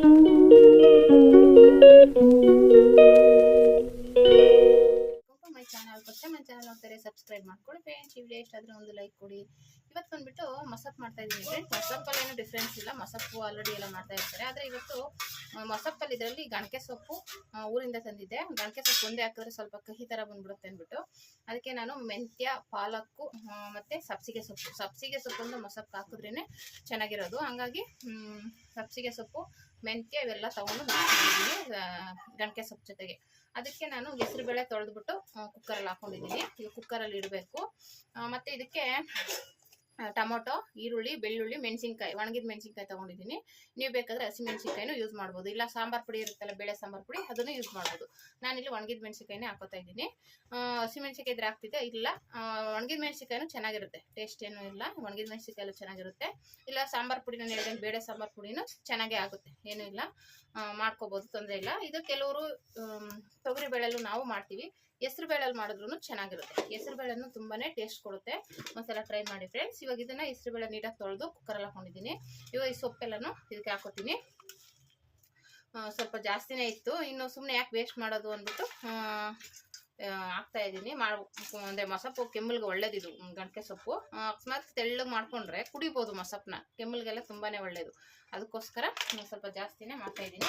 Thank you. My channel ನೋಡ್ತಾರೆ subscribe ಮಾಡ್ಕೊಳ್ಳಿ friends ಈ ವಿಡಿಯೋ ಒಂದು ಲೈಕ್ ಕೊಡಿ. ಇವತ್ತು ಬಂದ್ಬಿಟ್ಟು ಮಸಪ್ ಮಾಡ್ತಾ ಇದ್ದೀನಿ ಫ್ರೆಂಡ್ಸ್ ಮಸಪ್ಪಲ್ಲಿ ಏನು ಡಿಫ್ರೆನ್ಸ್ ಇಲ್ಲ. ಮಸಪ್ಪು ಆಲ್ರೆಡಿ ಎಲ್ಲ ಮಾಡ್ತಾ ಇರ್ತಾರೆ. ಆದರೆ ಇವತ್ತು ಮಸಪ್ಪಲ್ಲಿ ಇದರಲ್ಲಿ ಗಣಕೆ ಸೊಪ್ಪು ಊರಿಂದ ತಂದಿದ್ದೆ. ಗಣಕೆ ಸೊಪ್ಪು ಒಂದೇ ಹಾಕಿದ್ರೆ ಸ್ವಲ್ಪ ಕಹಿ ಥರ ಬಂದ್ಬಿಡುತ್ತೆ ಅಂದ್ಬಿಟ್ಟು. ಅದಕ್ಕೆ ನಾನು ಮೆಂತ್ಯ ಪಾಲಕ್ಕು ಮತ್ತು ಸಬ್ಸಿಗೆ ಸೊಪ್ಪು. ಸಬ್ಸಿಗೆ ಸೊಪ್ಪು ಅಂದರೆ ಮಸಪ್ಪು ಹಾಕಿದ್ರೇ ಚೆನ್ನಾಗಿರೋದು. ಹಂಗಾಗಿ ಸಬ್ಸಿಗೆ ಸೊಪ್ಪು, ಮೆಂತ್ಯ ಇವೆಲ್ಲ ತೊಗೊಂಡು ಗಣಕೆ ಸೊಪ್ಪು ಜೊತೆಗೆ. ಅದಕ್ಕೆ ನಾನು ಹೆಸರುಬೇಳೆ ತೊಳೆದ್ಬಿಟ್ಟು ಕುಕ್ಕರಲ್ಲಿ ಹಾಕೊಂಡಿದ್ದೀನಿ. ಈಗ ಕುಕ್ಕರಲ್ಲಿ ಇಡಬೇಕು. ಮತ್ತು ಇದಕ್ಕೆ ಟೊಮೊಟೊ, ಈರುಳ್ಳಿ, ಬೆಳ್ಳುಳ್ಳಿ, ಮೆಣಸಿನ್ಕಾಯಿ, ಒಣಗಿದ ಮೆಣಸಿನ್ಕಾಯಿ ತೊಗೊಂಡಿದ್ದೀನಿ. ನೀವು ಬೇಕಾದರೆ ಹಸಿಮೆಣಸಿನ್ಕಾಯಿನೂ ಯೂಸ್ ಮಾಡ್ಬೋದು. ಇಲ್ಲ ಸಾಂಬಾರು ಪುಡಿ ಇರುತ್ತಲ್ಲ, ಬೇಳೆ ಸಾಂಬಾರು ಪುಡಿ, ಅದನ್ನು ಯೂಸ್ ಮಾಡ್ಬೋದು. ನಾನಿಲ್ಲಿ ಒಣಗಿದ ಮೆಣಸಿನ್ಕಾಯಿನೇ ಹಾಕೋತಾ ಇದ್ದೀನಿ. ಹಸಿಮೆಣಸಿನ್ಕಾಯಿ ಇದ್ರೆ ಹಾಕ್ತಿದ್ದೆ ಇಲ್ಲ. ಒಣಗಿದ ಮೆಣಸಿನ್ಕಾಯಿನೂ ಚೆನ್ನಾಗಿರುತ್ತೆ. ಟೇಸ್ಟ್ ಏನೂ ಇಲ್ಲ. ಒಣಗಿದ ಮೆಣಸಿನ್ಕಾಯಲ್ಲೂ ಚೆನ್ನಾಗಿರುತ್ತೆ. ಇಲ್ಲ ಸಾಂಬಾರು ಪುಡಿ ನಾನು ಬೇಳೆ ಸಾಂಬಾರು ಪುಡಿನೂ ಚೆನ್ನಾಗೇ ಆಗುತ್ತೆ. ಏನೂ ಇಲ್ಲ. ಮಾಡ್ಕೋಬೋದು, ತೊಂದರೆ ಇಲ್ಲ. ಇದು ಕೆಲವರು ತೊಗರಿ ಬೇಳೆಲ್ಲೂ ನಾವು ಮಾಡ್ತೀವಿ. ಹೆಸ್ರು ಬೇಳೆಲ್ಲಿ ಮಾಡಿದ್ರು ಚೆನ್ನಾಗಿರುತ್ತೆ. ಹೆಸರು ಬೇಳೆನು ತುಂಬಾನೇ ಟೇಸ್ಟ್ ಕೊಡುತ್ತೆ. ಒಂದ್ಸಲ ಟ್ರೈ ಮಾಡಿ ಫ್ರೆಂಡ್ಸ್. ಇವಾಗ ಇದನ್ನ ಹೆಸರು ಬೇಳೆ ನೀಟಾಗಿ ತೊಳೆದು ಕುಕ್ಕರಲ್ಲಿ ಹಾಕೊಂಡಿದ್ದೀನಿ. ಇವಾಗ ಈ ಸೊಪ್ಪೆಲ್ಲನೂ ಇದಕ್ಕೆ ಹಾಕೋತೀನಿ. ಸ್ವಲ್ಪ ಜಾಸ್ತಿನೇ ಇತ್ತು. ಇನ್ನು ಸುಮ್ಮನೆ ಯಾಕೆ ವೇಸ್ಟ್ ಮಾಡೋದು ಅಂದ್ಬಿಟ್ಟು ಹಾಕ್ತಾ ಇದ್ದೀನಿ. ಮಾಡ್ಬೇಕು ಅಂದರೆ ಮಸಪ್ಪು ಕೆಮ್ಮಲ್ಗೆ ಒಳ್ಳೇದಿದು. ಗಂಟೆ ಸೊಪ್ಪು. ಅಕಸ್ಮಾತ್ ತೆಳ್ಳಗೆ ಮಾಡ್ಕೊಂಡ್ರೆ ಕುಡಿಬೋದು ಮಸಪ್ಪನ್ನ ಕೆಮ್ಮಲ್ಗೆಲ್ಲ ತುಂಬಾ ಒಳ್ಳೇದು. ಅದಕ್ಕೋಸ್ಕರ ನಾನು ಸ್ವಲ್ಪ ಜಾಸ್ತಿನೇ ಮಾಡ್ತಾ ಇದ್ದೀನಿ.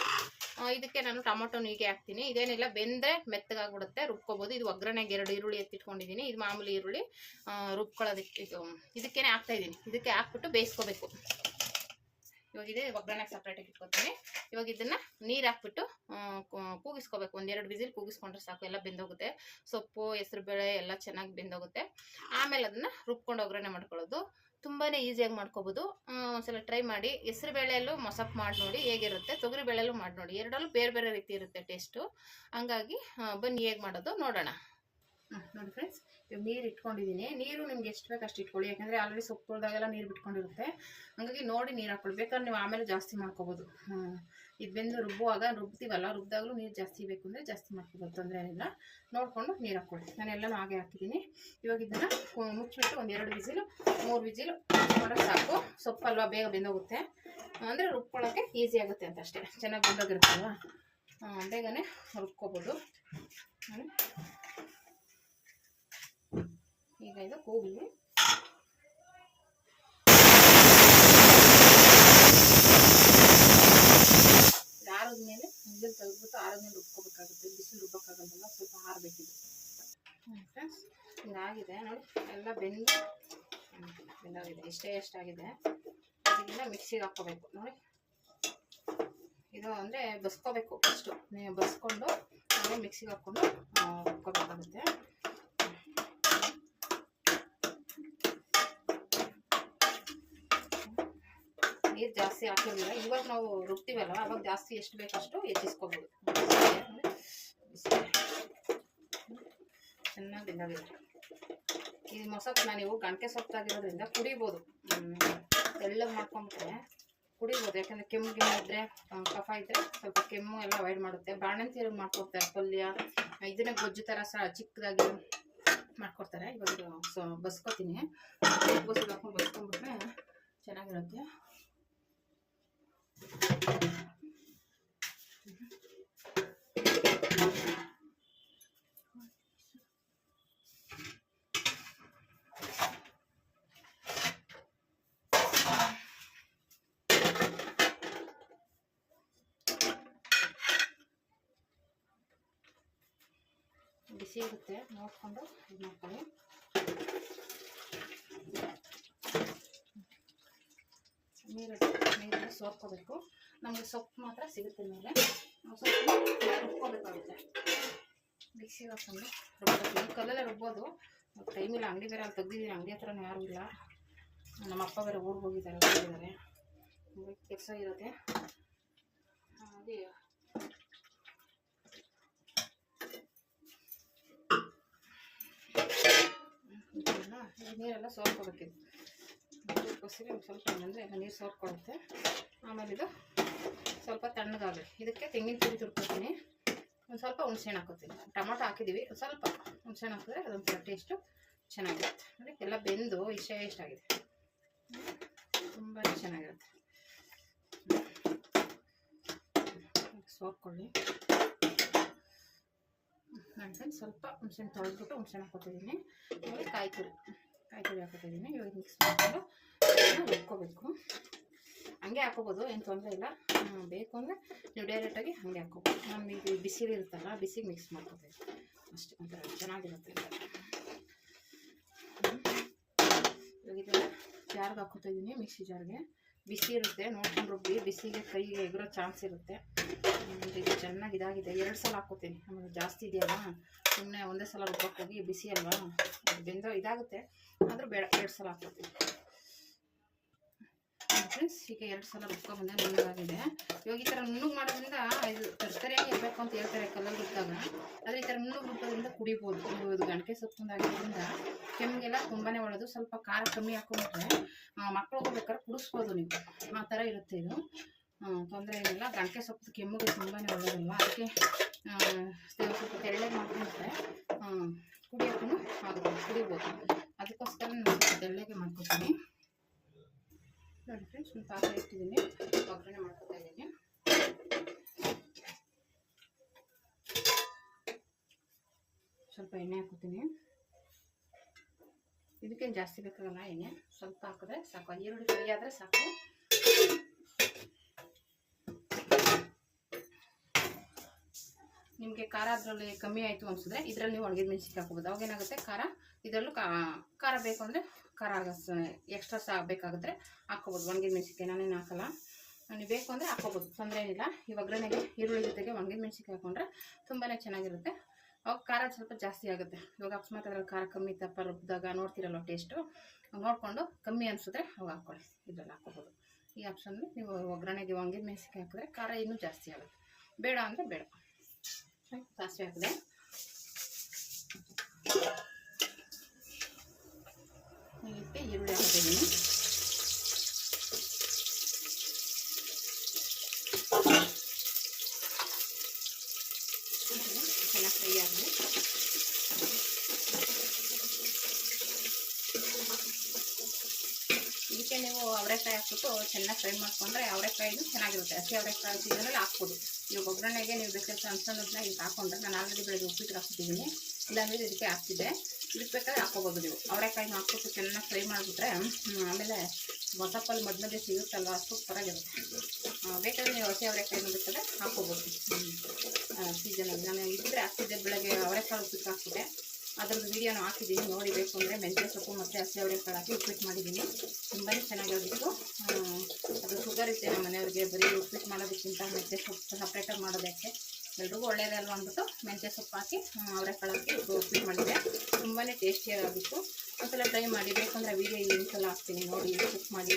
ಇದಕ್ಕೆ ನಾನು ಟೊಮೊಟೊ ಹೀಗೆ ಹಾಕ್ತೀನಿ. ಇದೇನಿಲ್ಲ, ಬೆಂದರೆ ಮೆತ್ತಗಾಗ್ಬಿಡುತ್ತೆ. ರುಬ್ಕೋಬೋದು. ಇದು ಒಗ್ಗರಣೆಗೆ ಎರಡು ಈರುಳ್ಳಿ ಎತ್ತಿಟ್ಕೊಂಡಿದ್ದೀನಿ. ಇದು ಮಾಮೂಲಿ ಈರುಳ್ಳಿ ರುಬ್ಕೊಳ್ಳೋದಕ್ಕೆ ಇದು, ಇದಕ್ಕೇನೆ ಹಾಕ್ತಾ ಇದ್ದೀನಿ. ಇದಕ್ಕೆ ಹಾಕ್ಬಿಟ್ಟು ಬೇಯಿಸ್ಕೋಬೇಕು. ಇವಾಗ ಇದೆ ಒಗ್ಗರಣೆಗೆ ಸಪ್ರೇಟಾಗಿ ಇಟ್ಕೊತೀನಿ. ಇವಾಗ ಇದನ್ನು ನೀರು ಹಾಕ್ಬಿಟ್ಟು ಕೂಗಿಸ್ಕೋಬೇಕು. ಒಂದೆರಡು ವಿಸಿಲ್ ಕೂಗಿಸ್ಕೊಂಡ್ರೆ ಸಾಕು ಎಲ್ಲ ಬೆಂದೋಗುತ್ತೆ. ಸೊಪ್ಪು ಹೆಸರುಬೇಳೆ ಎಲ್ಲ ಚೆನ್ನಾಗಿ ಬೆಂದೋಗುತ್ತೆ. ಆಮೇಲೆ ಅದನ್ನು ರುಬ್ಕೊಂಡು ಒಗ್ಗರಣೆ ಮಾಡ್ಕೊಳ್ಳೋದು. ತುಂಬಾ ಈಸಿಯಾಗಿ ಮಾಡ್ಕೋಬೋದು. ಆ, ಒಂದ್ಸಲ ಟ್ರೈ ಮಾಡಿ. ಹೆಸರು ಬೇಳೆಯಲ್ಲೂ ಮೊಸಪ್ ಮಾಡಿ ನೋಡಿ ಹೇಗಿರುತ್ತೆ. ತೊಗರಿ ಬೇಳೆಯಲ್ಲೂ ಮಾಡಿ ನೋಡಿ. ಎರಡಲ್ಲೂ ಬೇರೆ ಬೇರೆ ರೀತಿ ಇರುತ್ತೆ ಟೇಸ್ಟು. ಹಂಗಾಗಿ ಬನ್ನಿ ಹೇಗೆ ಮಾಡೋದು ನೋಡೋಣ. ನೋಡಿ ಫ್ರೆಂಡ್ಸ್ ಇವಾಗ ನೀರು ಇಟ್ಕೊಂಡಿದ್ದೀನಿ ನೀರು ನಿಮ್ಗೆ ಎಷ್ಟು ಬೇಕು ಅಷ್ಟು ಇಟ್ಕೊಳ್ಳಿ. ಯಾಕಂದರೆ ಆಲ್ರೆಡಿ ಸೊಪ್ಪು ತೊಳ್ದಾಗೆಲ್ಲ ನೀರು ಬಿಟ್ಕೊಂಡಿರುತ್ತೆ. ಹಂಗಾಗಿ ನೋಡಿ ನೀರು ಹಾಕ್ಕೊಳ್ಳಿ. ಬೇಕಾದ್ರೆ ನೀವು ಆಮೇಲೆ ಜಾಸ್ತಿ ಮಾಡ್ಕೋಬೋದು. ಇದು ಬೆಂದು ರುಬ್ಬುವಾಗ ರುಬ್ತೀವಲ್ಲ, ರುಬ್ದಾಗಲೂ ನೀರು ಜಾಸ್ತಿ ಬೇಕು ಅಂದರೆ ಜಾಸ್ತಿ ಮಾಡ್ಕೋಬೋದು, ತೊಂದರೆ ಏನಿಲ್ಲ. ನೋಡಿಕೊಂಡು ನೀರು ಹಾಕ್ಕೊಳ್ಳಿ. ನಾನು ಎಲ್ಲನೂ ಹಾಗೆ ಹಾಕಿದ್ದೀನಿ. ಇವಾಗ ಇದನ್ನು ಮುಚ್ಚಿಬಿಟ್ಟು ಒಂದು ಎರಡು ವಿಜಿಲು, ಮೂರು ವಿಜಿಲು ಮಾಡೋದು ಸಾಕು. ಸೊಪ್ಪಲ್ವಾ ಬೇಗ ಬೆಂದೋಗುತ್ತೆ. ಅಂದರೆ ರುಬ್ಕೊಳ್ಳೋಕ್ಕೆ ಈಸಿ ಆಗುತ್ತೆ ಅಂತ ಅಷ್ಟೇ. ಚೆನ್ನಾಗಿ ಬೆಂದೋಗಿರುತ್ತಲ್ವ? ಬೇಗನೆ ರುಬ್ಕೋಬೋದು. ಈಗ ಇದು ಕೂಗಲಿ. ಆರದ ಮೇಲೆ ನೀರು ತೆಗೆದ್ಬಿಟ್ಟು ಆರದ ಮೇಲೆ ರುಬ್ಕೋಬೇಕಾಗುತ್ತೆ. ಬಿಸಿಲು ರುಬ್ಬೋಕ್ಕಾಗಲ್ಲ ಸ್ವಲ್ಪ ಆರಬೇಕಿದೆ. ಫ್ರೆಂಡ್ಸ್ ಹಿಂಗಾಗಿದೆ ನೋಡಿ, ಎಲ್ಲ ಬೆಂದು ಬೆಂದಾಗಿದೆ. ಇಷ್ಟೇ ಎಷ್ಟಾಗಿದೆ. ಇದನ್ನ ಮಿಕ್ಸಿಗೆ ಹಾಕ್ಕೋಬೇಕು. ನೋಡಿ. ಇದು ಅಂದರೆ ಬಸ್ಕೋಬೇಕು ಫಸ್ಟು ನೀವು ಬಸ್ಕೊಂಡು ಮಿಕ್ಸಿಗೆ ಹಾಕ್ಕೊಂಡು ರುಬ್ಕೋಬೇಕಾಗುತ್ತೆ. ನೀರು ಜಾಸ್ತಿ ಹಾಕಿರಲಿಲ್ಲ. ಇವಾಗ ನಾವು ರುಬ್ತೀವಲ್ಲ ಅವಾಗ ಜಾಸ್ತಿ ಎಷ್ಟು ಬೇಕಷ್ಟು ಹೆಚ್ಚಿಸ್ಕೋಬೋದು. ಚೆನ್ನಾಗಿ ಈ ಈ ನಾನು ನೀವು ಗಂಟೆ ಸೊಪ್ಪಾಗಿರೋದ್ರಿಂದ ಕುಡಿಬೋದು. ತೆಳ್ಳಗೆ ಮಾಡ್ಕೊಂಬಿಟ್ರೆ ಕುಡಿಬೋದು. ಯಾಕಂದರೆ ಕೆಮ್ಮು ಗಿಮ್ಮು ಇದ್ದರೆ ಕಫ ಇದ್ದರೆ ಸ್ವಲ್ಪ ಕೆಮ್ಮು ಎಲ್ಲ ಅವಾಯ್ಡ್ ಮಾಡುತ್ತೆ. ಬಾಣಂತಿಯರಿಗೆ ಮಾಡ್ಕೊಡ್ತಾರೆ. ಪಲ್ಯ ಇದನ್ನೇ ಗೊಜ್ಜು ಥರ ಸಹ ಚಿಕ್ಕದಾಗಿ ಮಾಡ್ಕೊಡ್ತಾರೆ. ಇವಾಗ ಸೊ, ಬಸ್ಕೊತೀನಿ. ಬಸ್ಕೊಂಡು ಹಾಕೊಂಡು ಬಸ್ಕೊಂಡ್ಬಿಟ್ರೆ ಚೆನ್ನಾಗಿರುತ್ತೆ ಬಿಸಿ ಇರುತ್ತೆ ನೋಡ್ಕೊಂಡು ಇದು ಮಾಡ್ಕೊಳ್ಳಿ. ನೀರು ನೀರನ್ನು ಸೋರ್ಕೋಬೇಕು ನಮಗೆ ಸೊಪ್ಪು ಮಾತ್ರ ಸಿಗುತ್ತೆ ಮೇಲೆ. ನಾವು ಸೊಪ್ಪು ರುಬ್ಕೋಬೇಕಾಗುತ್ತೆ. ಮಿಕ್ಸಿಗೆ ಹಾಕೊಂಡು ರುಬ್ಬೋದು ಕಲ್ಲಲ್ಲೇ ರುಬ್ಬೋದು. ಟೈಮ್ ಇಲ್ಲ ಅಂಗಡಿ ಬೇರೆ ಅಲ್ಲಿ ತೆಗ್ದಿದ್ದೀನಿ. ಅಂಗಡಿ ಹತ್ರನೂ ಯಾರೂ ಇಲ್ಲ. ನಮ್ಮ ಅಪ್ಪ ಬೇರೆ ಊರಿಗೆ ಹೋಗಿದ್ದಾರೆ. ಕೆಲಸ ಇರುತ್ತೆ. ಹಾಗಾಗಿ ಇದನ್ನ ಈ ನೀರೆಲ್ಲ ಸೋರ್ಕೋಬೇಕಿದು ಅದಕ್ಕೋಸ್ಕರ ಒಂದು ಸ್ವಲ್ಪ ಅಂದರೆ ಎಲ್ಲ ನೀರು ಸೋರ್ಕೊಳ್ಳುತ್ತೆ ಆಮೇಲೆ ಇದು ಸ್ವಲ್ಪ ತಣ್ಣಗಾಗಲಿ. ಇದಕ್ಕೆ ತೆಂಗಿನ ತುರಿ ತುರ್ಕೊತೀನಿ. ಒಂದು ಸ್ವಲ್ಪ ಹುಣ್ಸೆಹಣ್ಣು ಹಾಕೋತೀನಿ. ಟೊಮೊಟೊ ಹಾಕಿದ್ದೀವಿ ಒಂದು ಸ್ವಲ್ಪ ಹುಣ್ಸೆಹಣ್ಣು ಹಾಕಿದ್ರೆ ಅದೊಂಥರ ಟೇಸ್ಟು ಚೆನ್ನಾಗಿರುತ್ತೆ. ನೋಡಿ ಎಲ್ಲ ಬೆಂದು ಇಷ್ಟ ಎಷ್ಟಾಗಿದೆ ತುಂಬ ಚೆನ್ನಾಗಿರುತ್ತೆ. ಸೋರ್ಕೊಳ್ಳಿ ಮೆಣಸಿನ ಸ್ವಲ್ಪ ಹುಣ್ಸೆಹಣ್ಣು ತೊಳೆದ್ಬಿಟ್ಟು ಹುಣ್ಸೆಹಣ್ಣು ಹಾಕೋತಿದ್ದೀನಿ ಇವಾಗ ಕಾಯಿ ತುರಿ ಕಾಯಿ ತುರಿ ಹಾಕೋತಿದ್ದೀನಿ ಇವಾಗ ಮಿಕ್ಸ್ ಮಾಡಿಕೊಂಡು ರುಬ್ಕೋಬೇಕು ಹಂಗೆ ಹಾಕೋಬೋದು ಏನು ತೊಂದರೆ ಇಲ್ಲ. ಬೇಕು ಅಂದರೆ ನೀವು ಡೈರೆಕ್ಟಾಗಿ ಹಾಗೆ ಹಾಕೋಬೋದು ನಾನು ಇದು ಬಿಸಿಲು ಇರುತ್ತಲ್ಲ ಬಿಸಿಗೆ ಮಿಕ್ಸ್ ಮಾಡ್ಕೋತೀವಿ ಅಷ್ಟೇ, ಒಂಥರ ಚೆನ್ನಾಗಿರುತ್ತೆ. ಇವಾಗ ಇದೆಲ್ಲ ಜಾರ್ಗೆ ಹಾಕೋತಾ ಮಿಕ್ಸಿ ಜಾರ್ಗೆ. ಬಿಸಿ ಇರುತ್ತೆ, ನೋಡ್ಕೊಂಡು ರುಬ್ಬಿ ಬಿಸಿಗೆ ಕೈಗೆ ಎಗರೋ ಚಾನ್ಸ್ ಇರುತ್ತೆ. ಇದು ಚೆನ್ನಾಗಿ ಇದಾಗಿದೆ. ಎರಡು ಸಲ ಹಾಕೋತೀನಿ ಆಮೇಲೆ ಜಾಸ್ತಿ ಇದೆಯಲ್ಲ? ಸುಮ್ಮನೆ ಒಂದೇ ಸಲ ರುಬ್ಬಕ್ಕೆ ಬಿಸಿ ಅಲ್ವಾ? ಅದು ಬೆಂದೋ ಇದಾಗುತ್ತೆ. ಆದರೂ ಬೇಡ, ಎರಡು ಸಲ ಹಾಕ್ಕೋತೀನಿ ಫ್ರೆಂಡ್ಸ್ ಈಗ ಎರಡು ಸಲ ರುಬ್ಕೊಂಡ್ಬಂದೆ ನುಣ್ಣಗಾಗಿದೆ. ಇವಾಗ ಈ ಥರ ನುಣ್ಣಗೆ ಮಾಡೋದ್ರಿಂದ ಇದು ತರಕಾರಿಯಾಗಿ ಇರಬೇಕು ಅಂತ ಹೇಳ್ತಾರೆ ಕಲ್ಲಲ್ಲಿ ರುಬ್ಬಿದಾಗ ಆದರೆ ಈ ಥರ ನುಣ್ಣಗೆ ರುಬ್ಬೋದ್ರಿಂದ ಕುಡಿಬೋದು. ಕುಡಿಬೋದು ಗಂಟೆ ಸೊಪ್ಪಿಂದಾಗಿರೋದ್ರಿಂದ ಕೆಮ್ಮಿಗೆಲ್ಲ ತುಂಬಾ ಒಳ್ಳೆಯದು ಸ್ವಲ್ಪ ಖಾರ ಕಮ್ಮಿ ಹಾಕೊಂಡ್ರೆ ಮಕ್ಕಳು ಬೇಕಾದ್ರೆ ಕುಡಿಸ್ಬೋದು ನೀವು. ಆ ಥರ ಇರುತ್ತೆ ಇದು. ತೊಂದರೆ ಏನಿಲ್ಲ. ಗಂಟೆ ಸೊಪ್ಪು ಕೆಮ್ಮಿಗೆ ತುಂಬಾ ಒಳ್ಳೆಯದಲ್ವ ಅದಕ್ಕೆ ಸ್ವಲ್ಪ ತೆಳ್ಳಗೆ ಮಾಡ್ಕೊಂಡ್ರೆ ಕುಡಿಯೋಕ್ಕೂ ಆಗುತ್ತೆ ಕುಡಿಬೋದು. ಅದಕ್ಕೋಸ್ಕರ ನಾನು ತೆಳ್ಳಗೆ ಮಾಡ್ಕೊತೀನಿ. ನೋಡಿ ಫ್ರೆಂಡ್ಸ್ ಒಂದು ಪಾತ್ರೆ ಇಟ್ಟಿದ್ದೀನಿ. ಒಗ್ಗರಣೆ ಮಾಡ್ಕೊತಾ ಇದ್ದೀನಿ. ಸ್ವಲ್ಪ ಎಣ್ಣೆ ಹಾಕೋತೀನಿ ಇದಕ್ಕೇನು ಜಾಸ್ತಿ ಬೇಕಾಗಲ್ಲ ಎಣ್ಣೆ? ಸ್ವಲ್ಪ ಹಾಕಿದ್ರೆ ಸಾಕು. ಈರುಳ್ಳಿ ಫ್ರೈ ಆದರೆ ಸಾಕು. ನಿಮಗೆ ಖಾರ ಅದರಲ್ಲಿ ಕಮ್ಮಿ ಆಯಿತು ಅನಿಸಿದ್ರೆ ಇದರಲ್ಲಿ ನೀವು ಒಣಗಿದ ಮೆಣಸಿನ್ಕಾಯಿ ಹಾಕ್ಬೋದು. ಅವಾಗ ಏನಾಗುತ್ತೆ? ಖಾರ. ಇದರಲ್ಲೂ ಖಾರ ಬೇಕು ಅಂದರೆ ಖಾರ ಎಕ್ಸ್ಟ್ರಾ ಸಹ ಬೇಕಾಗಿದ್ರೆ ಹಾಕ್ಕೋಬೋದು. ಒಣಗಿದ ಮೆಣಸಿಕಾಯಿ ನಾನೇನು ಹಾಕಲ್ಲ. ನೀವು ಬೇಕು ಅಂದರೆ ಹಾಕ್ಕೋಬೋದು. ತೊಂದರೆ ಏನಿಲ್ಲ. ಈ ಒಗ್ಗರಣೆಗೆ ಈರುಳ್ಳಿ ಜೊತೆಗೆ ಒಣಗಿದ ಮೆಣಸಿಕಾಯಿ ಹಾಕೊಂಡ್ರೆ ತುಂಬಾ ಚೆನ್ನಾಗಿರುತ್ತೆ. ಅವಾಗ ಖಾರ ಸ್ವಲ್ಪ ಜಾಸ್ತಿ ಆಗುತ್ತೆ. ಇವಾಗ ಅಕಸ್ಮಾತ್ ಅದ್ರಲ್ಲಿ ಖಾರ ಕಮ್ಮಿ, ತಪ್ಪ ರುಬ್ಬಿದಾಗ ನೋಡ್ತಿರಲ್ಲ ಟೇಸ್ಟು ನೋಡಿಕೊಂಡು ಕಮ್ಮಿ ಅನಿಸಿದ್ರೆ ಅವಾಗ ಹಾಕ್ಕೊಳ್ಳಿ ಇದರಲ್ಲಿ ಹಾಕ್ಕೋಬೋದು. ಈ ಆಪ್ಷನ್ ನೀವು ಒಗ್ಗರಣೆಗೆ ಒಣಗಿದ ಮೆಣಸಿಕಾಯಿ ಹಾಕಿದ್ರೆ ಖಾರ ಇನ್ನೂ ಜಾಸ್ತಿ ಆಗುತ್ತೆ. ಬೇಡ ಅಂದರೆ ಬೇಡ. ಸಾಸಿವೆ ಹಾಕಿದೆ ಇದಕ್ಕೆ ಈರುಳ್ಳಿ ಹಾಕಿದ್ದೀನಿ ಚೆನ್ನಾಗಿ ಫ್ರೈ ಆಗಲಿ ಇದಕ್ಕೆ ನೀವು ಅವರೆಕಾಯಿ ಹಾಕ್ಬಿಟ್ಟು ಚೆನ್ನಾಗಿ ಫ್ರೈ ಮಾಡಿಕೊಂಡ್ರೆ ಅವರೆಕಾಯಿನೂ ಚೆನ್ನಾಗಿರುತ್ತೆ. ಹಸಿ ಅವರೆಕಾಯಿ ಸೀಸನಲ್ಲಿ ಹಾಕ್ಬೋದು. ನೀವು ಒಗ್ಗರಣೆಗೆ ನೀವು ಬೇಕಾದ್ರೆ ಸಣ್ಣ ಸಣ್ಣದನ್ನ ಈಗ ಹಾಕೊಂಡ್ರೆ ನಾನು ಆಲ್ರೆಡಿ ಬೆಳಗ್ಗೆ ಉಪ್ಪಿಟ್ಟು ಹಾಕ್ತಿದ್ದೀನಿ ಇಲ್ಲಾಂದರೆ ಇದಕ್ಕೆ ಹಾಕ್ತಿದ್ದೆ. ಇದಕ್ಕೆ ಬೇಕಾದ್ರೆ ಹಾಕ್ಕೋಬೋದು ನೀವು. ಅವರೆಕಾಯಿನ ಹಾಕ್ಬಿಟ್ಟು ಚೆನ್ನಾಗಿ ಫ್ರೈ ಮಾಡಿಬಿಟ್ರೆ ಆಮೇಲೆ ಮೊಸಪ್ಪಲ್ಲಿ ಸಿಗುತ್ತಲ್ಲ ಸಿಗುತ್ತಲ್ವ? ಸೂಪರಾಗಿರುತ್ತೆ. ಬೇಕಾದ್ರೆ ನೀವು ಹಸಿ ಅವರೆಕಾಯಿನ ಬೇಕಾದ್ರೆ ಹಾಕ್ಕೋಬೋದು ಸೀಸನಲ್ಲಿ ನಾನು ಇದ್ದರೆ ಹಾಕ್ತಿದ್ದೆ ಬೆಳಗ್ಗೆ ಅವರೆಕಾಯಿ ಉಪ್ಪಿಟ್ಟು ಹಾಕ್ಬಿಟ್ಟೆ. ಅದ್ರದ್ದು ವೀಡಿಯೋನ ಹಾಕಿದ್ದೀನಿ, ನೋಡಿಬೇಕು ಅಂದರೆ ಮೆಂತ್ಯ ಸೊಪ್ಪು ಮತ್ತು ಹಸಿ ಅವರೆಕಾಳು ಹಾಕಿ ಉಪ್ಪಿಟ್ಟು ಮಾಡಿದ್ದೀನಿ. ತುಂಬಾ ಚೆನ್ನಾಗಿರೋದಿತ್ತು ಅದು ಶುಗರ್ ಇತ್ತು ನಮ್ಮ ಮನೆಯವ್ರಿಗೆ ಬರೀ ಉಪ್ಪಿಟ್ಟು ಮಾಡೋದಕ್ಕಿಂತ ಮೆಂತ್ಯ ಸೊಪ್ಪು ಸಪ್ರೇಟಾಗಿ ಮಾಡೋದಕ್ಕೆ ಎಲ್ರಿಗೂ ಒಳ್ಳೇದಲ್ವ ಅಂದ್ಬಿಟ್ಟು ಮೆಂತ್ಯ ಸೊಪ್ಪು ಹಾಕಿ ಅವರೆಕಾಳು ಹಾಕಿ ಉಪ್ಪಿಟ್ಟು ಮಾಡಿದ್ದೆ ತುಂಬಾ ಟೇಸ್ಟಿಯಾಗಿತ್ತು ಒಂದ್ಸಲ ಟ್ರೈ ಮಾಡಿ, ಬೇಕಂದ್ರೆ ವೀಡಿಯೋ ಇನ್ನೊಂದ್ಸಲ ಹಾಕ್ತೀನಿ ನೋಡಿ ಕುಕ್ ಮಾಡಿ.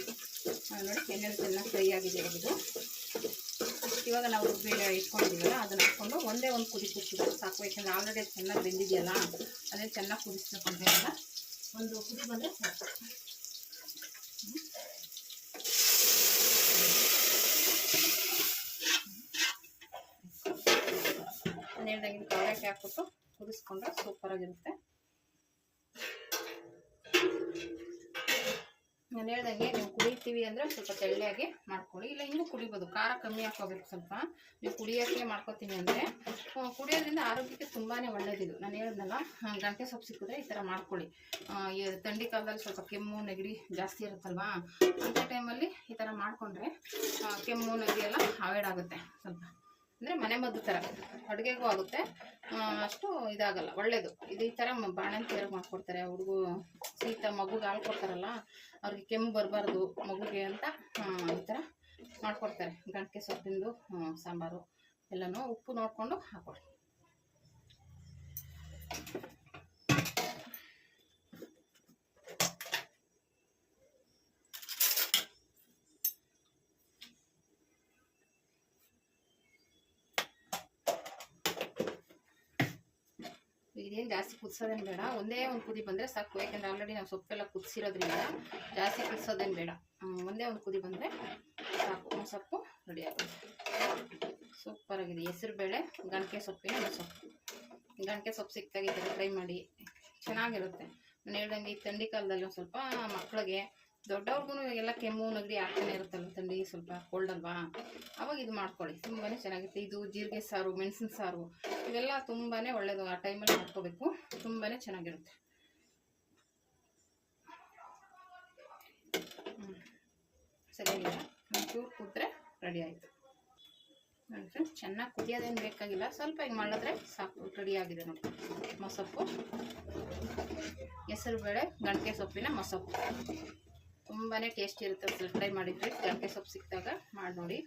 ನೋಡಿ ಎಣ್ಣೆಲಿ ಚೆನ್ನಾಗಿ ಫ್ರೈ ಆಗಿದೆ ಇದು ಇವಾಗ ನಾವು ರುಬ್ಬಿ ಇಟ್ಕೊಂಡಿದ್ದೀವಲ್ಲ ಅದನ್ನ ಹಾಕ್ಕೊಂಡು ಒಂದೇ ಒಂದು ಕುದಿ ಕುದಿಸಿದ್ರೆ ಸಾಕು ಯಾಕಂದ್ರೆ ಆಲ್ರೆಡಿ ಚೆನ್ನಾಗಿ ಬೆಂದಿದೆಯಲ್ಲ ಅದೇ ಚೆನ್ನಾಗಿ ಕುದಿಸ್ಬೇಕಂತೇನಿಲ್ಲ ಒಂದು ಕುದಿ ಬಂದರೆ ಸಾಕು ಹನ್ನೆರಡಾಗಿ ಅವರೆಕಾಯಿ ಹಾಕ್ಬಿಟ್ಟು ಕುದಿಸ್ಕೊಂಡ್ರೆ ಸೂಪರಾಗಿರುತ್ತೆ ನಾನು ಹೇಳ್ದಂಗೆ ನೀವು ಕುಡಿತೀವಿ ಅಂದರೆ ಸ್ವಲ್ಪ ತೆಳ್ಳಗೆ ಮಾಡ್ಕೊಳ್ಳಿ. ಇಲ್ಲ ಇನ್ನೂ ಕುಡಿಬೋದು. ಖಾರ ಕಮ್ಮಿ ಹಾಕೋಬೇಕು ಸ್ವಲ್ಪ. ನೀವು ಕುಡಿಯೋಕ್ಕೆ ಮಾಡ್ಕೊತೀನಿ ಅಂದರೆ ಕುಡಿಯೋದ್ರಿಂದ ಆರೋಗ್ಯಕ್ಕೆ ತುಂಬಾ ಒಳ್ಳೇದಿದು ನಾನು ಹೇಳ್ದಲ್ಲ ಗಂಟೆ ಸೊಪ್ಪು ಸಿಕ್ಕಿದ್ರೆ ಈ ಥರ ಮಾಡ್ಕೊಳ್ಳಿ. ಥಂಡಿ ಕಾಲದಲ್ಲಿ ಸ್ವಲ್ಪ ಕೆಮ್ಮು, ನೆಗಡಿ ಜಾಸ್ತಿ ಇರುತ್ತಲ್ವಾ? ಅಂಥ ಟೈಮಲ್ಲಿ ಈ ಥರ ಮಾಡಿಕೊಂಡ್ರೆ ಕೆಮ್ಮು, ನೆಗಡಿ ಎಲ್ಲ ಅವಾಯ್ಡ್ ಆಗುತ್ತೆ ಸ್ವಲ್ಪ. ಅಂದರೆ ಮನೆ ಮದ್ದು ಥರ ಅಡುಗೆಗೂ ಆಗುತ್ತೆ. ಅಷ್ಟು ಇದಾಗಲ್ಲ. ಒಳ್ಳೆಯದು ಇದು ಈ ಥರ ಬಾಣಂತಿಯರು ಮಾಡ್ಕೊಡ್ತಾರೆ, ಹುಡುಗು ಶೀತ ಮಗುಗೆ ಹಾಲು ಕೊಡ್ತಾರಲ್ಲ ಅವ್ರಿಗೆ ಕೆಮ್ಮು ಬರಬಾರ್ದು ಮಗುಗೆ ಅಂತ ಈ ಥರ ಮಾಡಿಕೊಡ್ತಾರೆ. ಗಂಟೆ ಸೊಪ್ಪಿಂದು ಸಾಂಬಾರು, ಎಲ್ಲನೂ ಉಪ್ಪು ನೋಡಿಕೊಂಡು ಹಾಕೊಡಿ ಇದೇನು ಜಾಸ್ತಿ ಕುದಿಸೋದೇನು ಬೇಡ. ಒಂದೇ ಒಂದು ಕುದಿ ಬಂದರೆ ಸಾಕು. ಯಾಕೆಂದರೆ ಆಲ್ರೆಡಿ ನಾವು ಸೊಪ್ಪೆಲ್ಲ ಕುದಿಸಿರೋದ್ರಿಂದ ಜಾಸ್ತಿ ಕುದಿಸೋದೇನು ಬೇಡ. ಒಂದೇ ಒಂದು ಕುದಿ ಬಂದರೆ ಸಾಕು. ಸೊಪ್ಪು ರೆಡಿ ಆಗುತ್ತೆ ಸೂಪರಾಗಿದೆ ಹೆಸರು ಬೇಳೆ ಗಣಕೆ ಸೊಪ್ಪಿನ ಸೊಪ್ಪು. ಗಣಕೆ ಸೊಪ್ಪು ಸಿಕ್ತಾಗಿದ್ದರೆ ಫ್ರೈ ಮಾಡಿ. ಚೆನ್ನಾಗಿರುತ್ತೆ. ನಾನು ಹೇಳ್ದಂಗೆ ಈ ಥಂಡಿ ಕಾಲದಲ್ಲಿ ಒಂದು ಸ್ವಲ್ಪ ಮಕ್ಕಳಿಗೆ ದೊಡ್ಡವ್ರಿಗೂ ಎಲ್ಲ ಕೆಮ್ಮು, ನೆಗಡಿ ಆಗ್ತಾನೆ ಇರುತ್ತಲ್ಲ ಥಂಡಿ ಸ್ವಲ್ಪ ಕೋಲ್ಡ್ ಅಲ್ವಾ? ಅವಾಗ ಇದು ಮಾಡ್ಕೊಳ್ಳಿ. ತುಂಬಾ ಚೆನ್ನಾಗಿರುತ್ತೆ. ಇದು ಜೀರಿಗೆ ಸಾರು, ಮೆಣಸಿನ ಸಾರು, ಇವೆಲ್ಲ ತುಂಬಾ ಒಳ್ಳೆಯದು ಆ ಟೈಮಲ್ಲಿ ಮಾಡ್ಕೋಬೇಕು. ತುಂಬಾ ಚೆನ್ನಾಗಿರುತ್ತೆ. ಸರಿ ಇಲ್ಲ. ಒಂಚೂರು ರೆಡಿ ಆಯಿತು. ನೋಡಿ ಫ್ರೆಂಡ್ಸ್ ಚೆನ್ನಾಗಿ ಕುದಿಯೋದೇನು ಬೇಕಾಗಿಲ್ಲ. ಸ್ವಲ್ಪ ಹಿಂಗೆ ಮಾಡಿದ್ರೆ ಸಾಕು. ರೆಡಿ ಆಗಿದೆ ನೋಡಿ. ಮೊಸಪ್ಪು. ಹೆಸರು ಬೇಳೆ ಗಂಟೆ ಸೊಪ್ಪಿನ ಮೊಸಪ್ಪು. ತುಂಬಾ ಟೇಸ್ಟಿ ಇರುತ್ತೆ. ಫ್ರೈ ಮಾಡಿದ್ರೆ ಗಂಟೆ ಸೊಪ್ಪು ಸಿಕ್ಕಿದಾಗ ಮಾಡಿ ನೋಡಿ